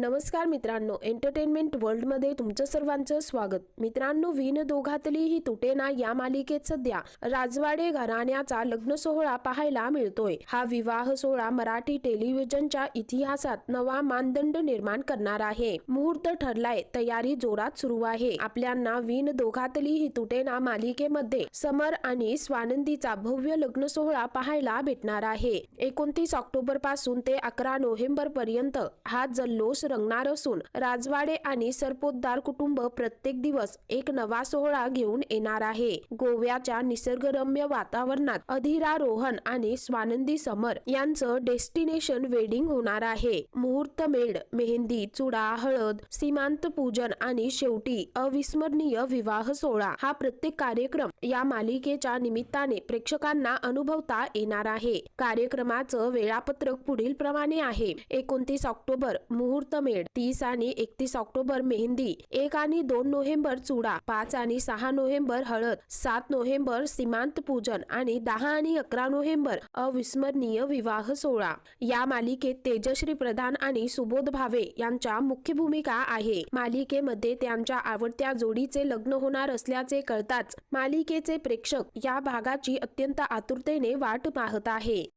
नमस्कार मित्रांनो एंटरटेनमेंट वर्ल्डमध्ये तुमचं सर्वांचं स्वागत. मित्रांनो विण दोघातली ही तुटेना या मालिकेत सध्या राजवाडे घराण्याचा लग्न सोहळा पाहायला मिळतोय. हा विवाह सोहळा मराठी टेलिव्हिजनच्या इतिहासात नवा मानदंड निर्माण करणार आहे. मुहूर्त ठरलाय तयारी जोरात सुरू आहे. आपल्यांना विण दोघातली ही तुटेना मालिकेमध्ये समर आणि स्वानंदीचा भव्य लग्न सोहळा पाहायला भेटणार आहे. एकोणतीस ऑक्टोबरपासून ते अकरा नोव्हेंबर पर्यंत हा जल्लोष रंगणार असून राजवाडे आणि सरपोतदार कुटुंब प्रत्येक दिवस एक नवा सोहळा घेऊन येणार आहे. गोव्याच्या निसर्गरम्य वातावरणात अधिरारोहण आणि स्वानंदी समर यांचं डेस्टिनेशन वेडिंग होणार आहे. मुहूर्त मेड मेहंदी चुडा हळद सीमांत पूजन आणि शेवटी अविस्मरणीय विवाह सोहळा हा प्रत्येक कार्यक्रम या मालिकेच्या निमित्ताने प्रेक्षकांना अनुभवता येणार आहे. कार्यक्रमाचं वेळापत्रक पुढील प्रमाणे आहे. एकोणतीस ऑक्टोबर मुहूर्त मेड तीस आणि एकतीस ऑक्टोबर मेहंदी एक आणि दोन नोव्हेंबर चुडा पाच आणि सहा नोव्हेंबर हळद सात नोव्हेंबर सीमांत पूजन आणि दहा आणि अकरा नोव्हेंबर अविस्मरणीय विवाह सोहळा. या मालिकेत तेजश्री प्रधान आणि सुबोध भावे यांच्या मुख्य भूमिका आहे. मालिकेमध्ये त्यांच्या आवडत्या जोडीचे लग्न होणार असल्याचे कळताच मालिकेचे प्रेक्षक या भागाची अत्यंत आतुरतेने वाट पाहत आहे.